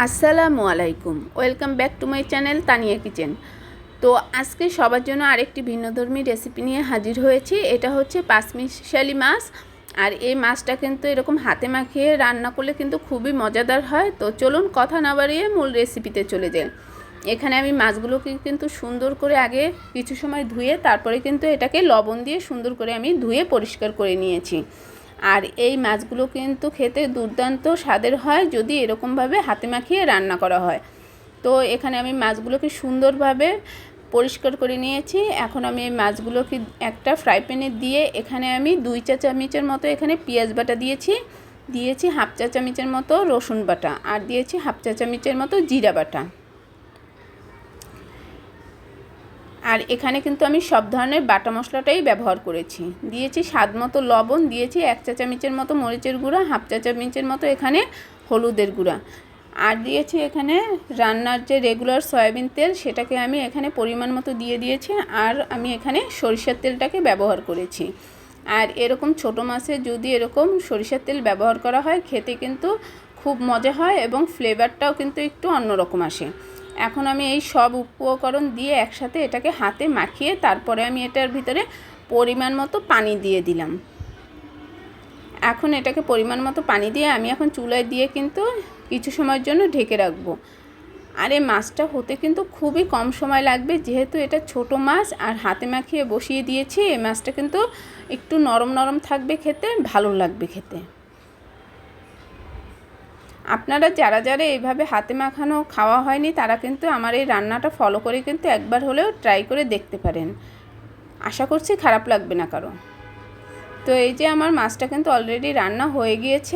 আসসালামু আলাইকুম। Welcome back to my channel Tania kitchen. তো আজকে সবার জন্য আরেকটি ভিন্নধর্মী রেসিপি নিয়ে হাজির হয়েছি। এটা হচ্ছে পাঁচমিশালি মাছ। আর এই মাছটা কিন্তু এরকম হাতে মাখিয়ে রান্না করলে কিন্তু খুবই মজাদার হয়। তো চলুন কথা না বাড়িয়ে মূল রেসিপিতে চলে যাই। এখানে আমি মাছগুলোকে কিন্তু সুন্দর করে আগে কিছু সময় ধুয়ে তারপরে কিন্তু এটাকে লবণ দিয়ে সুন্দর করে আমি ধুয়ে পরিষ্কার করে নিয়েছি। আর এই মাছগুলো কিন্তু খেতে দুর্দান্ত স্বাদের হয় যদি এরকমভাবে হাতে মাখিয়ে রান্না করা হয়। তো এখানে আমি মাছগুলোকে সুন্দরভাবে পরিষ্কার করে নিয়েছি। এখন আমি এই মাছগুলোকে একটা ফ্রাই প্যানে দিয়ে এখানে আমি দুই চা চামচের মতো এখানে পেঁয়াজ বাটা দিয়েছি। দিয়েছি হাফ চা চামচের মতো রসুন বাটা আর দিয়েছি হাফ চা চামচের মতো জিরা বাটা। আর এখানে কিন্তু আমি সব ধরনের বাটা মশলাটাই ব্যবহার করেছি। দিয়েছি স্বাদ মতো লবণ, দিয়েছি এক চা চামচের মতো মরিচের গুঁড়া, হাফ চা চামচের মতো এখানে হলুদের গুঁড়া। আর দিয়েছি এখানে রান্নার যে রেগুলার সয়াবিন তেল, সেটাকে আমি এখানে পরিমাণ মতো দিয়ে দিয়েছি আর আমি এখানে সরিষার তেলটাকে ব্যবহার করেছি। আর এরকম ছোট মাছে যদি এরকম সরিষার তেল ব্যবহার করা হয়, খেতে কিন্তু খুব মজা হয় এবং ফ্লেভারটাও কিন্তু একটু অন্যরকম আসে। এখন আমি এই সব উপকরণ দিয়ে একসাথে এটাকে হাতে মাখিয়ে তারপরে আমি এটার ভিতরে পরিমাণ মতো পানি দিয়ে দিলাম। এখন এটাকে পরিমাণ মতো পানি দিয়ে আমি এখন চুলায় দিয়ে কিন্তু কিছু সময়ের জন্য ঢেকে রাখব। আর এই মাছটা হতে কিন্তু খুবই কম সময় লাগবে, যেহেতু এটা ছোট মাছ আর হাতে মাখিয়ে বসিয়ে দিয়েছি, এই মাছটা কিন্তু একটু নরম নরম থাকবে খেতে, ভালো লাগবে খেতে। আপনারা যারা যারা এইভাবে হাতে মাখানো খাওয়া হয়নি, তারা কিন্তু আমার এই রান্নাটা ফলো করে কিন্তু একবার হলেও ট্রাই করে দেখতে পারেন। আশা করছি খারাপ লাগবে না কারও। তো এই যে আমার মাছটা কিন্তু অলরেডি রান্না হয়ে গিয়েছে।